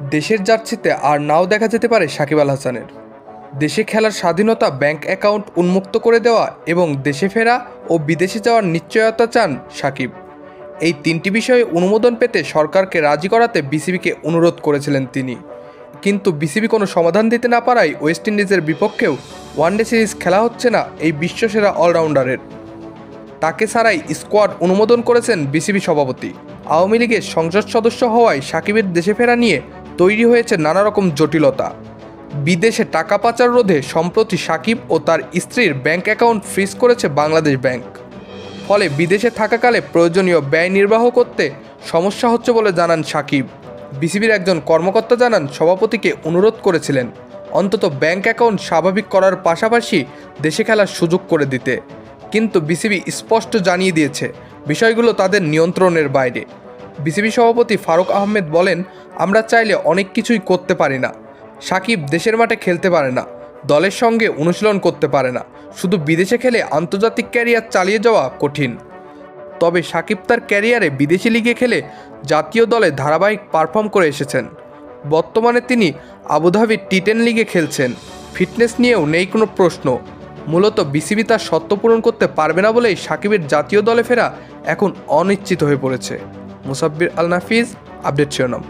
দেশের জার্সিতে আর নাও দেখা যেতে পারে সাকিব আল হাসানের। দেশে খেলার স্বাধীনতা ব্যাংক অ্যাকাউন্ট উন্মুক্ত করে দেওয়া এবং দেশে ফেরা ও বিদেশে যাওয়ার নিশ্চয়তা চান সাকিব। এই তিনটি বিষয়ে অনুমোদন পেতে সরকারকে রাজি করাতে বিসিবিকে অনুরোধ করেছিলেন তিনি। কিন্তু বিসিবি কোনো সমাধান দিতে না পারায় ওয়েস্ট ইন্ডিজের বিপক্ষেও ওয়ানডে সিরিজ খেলা হচ্ছে না এই বিশ্বসেরা অলরাউন্ডারের। তাকে ছাড়াই স্কোয়াড অনুমোদন করেছেন বিসিবি সভাপতি। আওয়ামী লীগের সংসদ সদস্য হওয়ায় সাকিবের দেশে ফেরা নিয়ে তৈরি হয়েছে নানা রকম জটিলতা। বিদেশে টাকা পাচার রোধে সম্প্রতি সাকিব ও তার স্ত্রীর ব্যাংক অ্যাকাউন্ট ফ্রিজ করেছে বাংলাদেশ ব্যাংক। ফলে বিদেশে থাকাকালে প্রয়োজনীয় ব্যয় নির্বাহ করতে সমস্যা হচ্ছে বলে জানান সাকিব। বিসিবির একজন কর্মকর্তা জানান, সভাপতিকে অনুরোধ করেছিলেন অন্তত ব্যাংক অ্যাকাউন্ট স্বাভাবিক করার পাশাপাশি দেশে খেলার সুযোগ করে দিতে। কিন্তু বিসিবি স্পষ্ট জানিয়ে দিয়েছে, বিষয়গুলো তাদের নিয়ন্ত্রণের বাইরে। বিসিবি সভাপতি ফারুক আহমেদ বলেন, আমরা চাইলে অনেক কিছুই করতে পারি না। সাকিব দেশের মাঠে খেলতে পারে না, দলের সঙ্গে অনুশীলন করতে পারে না। শুধু বিদেশে খেলে আন্তর্জাতিক ক্যারিয়ার চালিয়ে যাওয়া কঠিন। তবে সাকিব তার ক্যারিয়ারে বিদেশি লিগে খেলে জাতীয় দলে ধারাবাহিক পারফর্ম করে এসেছেন। বর্তমানে তিনি আবুধাবি টি টেন লিগে খেলছেন। ফিটনেস নিয়েও নেই কোনো প্রশ্ন। মূলত বিসিবি তার সত্য পূরণ করতে পারবে না বলেই সাকিবের জাতীয় দলে ফেরা এখন অনিশ্চিত হয়ে পড়েছে। মুসাব্বির আল নাফিজ আপডেট শিরোনাম।